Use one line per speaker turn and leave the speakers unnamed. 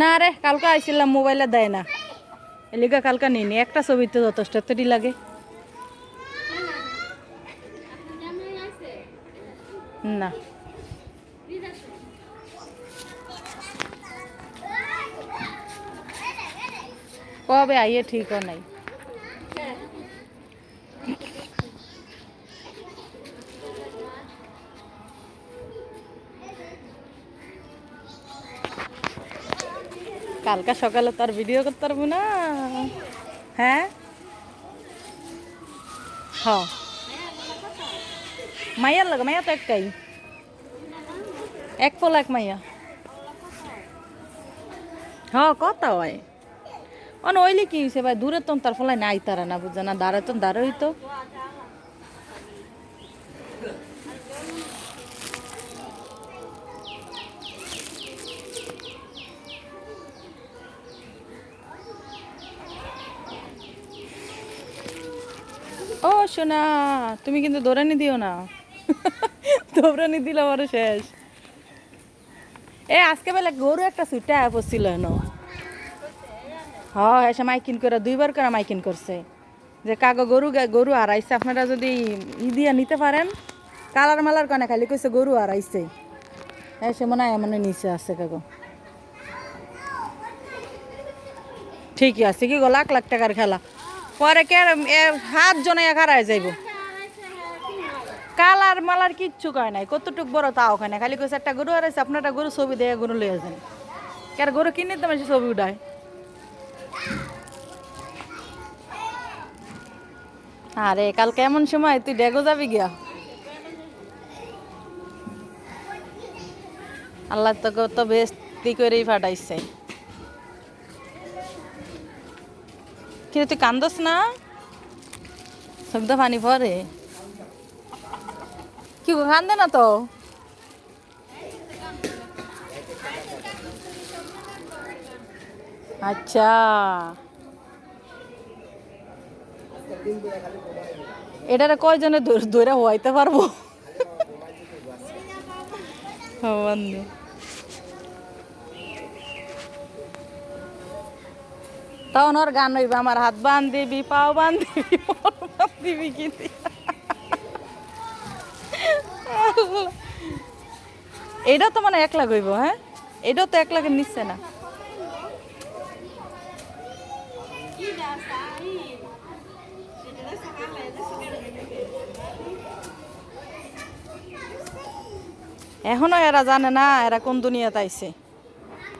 না রে, কালকে আইছিলাম, মোবাইলে দেয় না। এলিগা কালকে নিনি একটা ছবিতে যথেষ্ট তৈরি লাগে। না। কবে আইয়ে ঠিকও নাই। কালকা সকালে তার ভিডিও করতে পারব না। হ্যাঁ? হ। মাইয়ার লাগে, মাইয়া তো একটাই। এক পোলা এক মাইয়া। হ, কথা হয়। অন, ওইলে কি হয়েছে ভাই? দূরে তো তার ফলে নাই তারা, না বুঝছে না। দাঁড়ায় তো দাঁড়াই তো ও, সোনা, তুমি কিন্তু দৌড়ানি দিও না। দৌড়ানি দিলে আমার শেষ। এ, আজকে বেলা গরু একটা সুইটা পড়ছিল হেন হ্যাঁ এসে মাইকিন করে, দুইবার করে মাইকিন করছে। যে কাগো গরু গরু হারাইছে, আপনারা যদি ই দিয়া নিতে পারেন, কালার মালার কনে খালি কইছে গরু হারাইছে। এসে মনে হয় মনে নিচে আছে কাগো। ঠিকই আছে কি গো, লাখ লাখ টাকার খেলা। পরে কে হাত জনে খারায় যাইব। কালার মালার কিচ্ছু কয় নাই, কতটুক বড় তাও খায় না খালি কইছে একটা গরু হারাইছে আপনার একটা গরু ছবি দিয়ে গরু লয়ে যান। কার গরু কিনে তো মানুষ ছবি উঠায়। আরে কাল কেমন সময় তুই ডেগো যাবি গিয়া? আল্লাহ তো কত বেস্তি করেই ফাটাইছে। কিন্তু তুই কান্দস না? শব্দ পানি পরে। কি কান্দে না তো? আচ্ছা। এটারে কয়জনে ধর- হওয়াইতে পারব? বন্ধু। তখন ওর গান হইবে, আমার হাত বান দিবি পাও বান দিবি বান দিবি কি দি- তো মানে এক লাখ হইব হ্যাঁ? এটাও তো এক লাখের নিচ্ছে না। এখনও এরা জানে না এরা কোন দুনিয়াতে আইছে।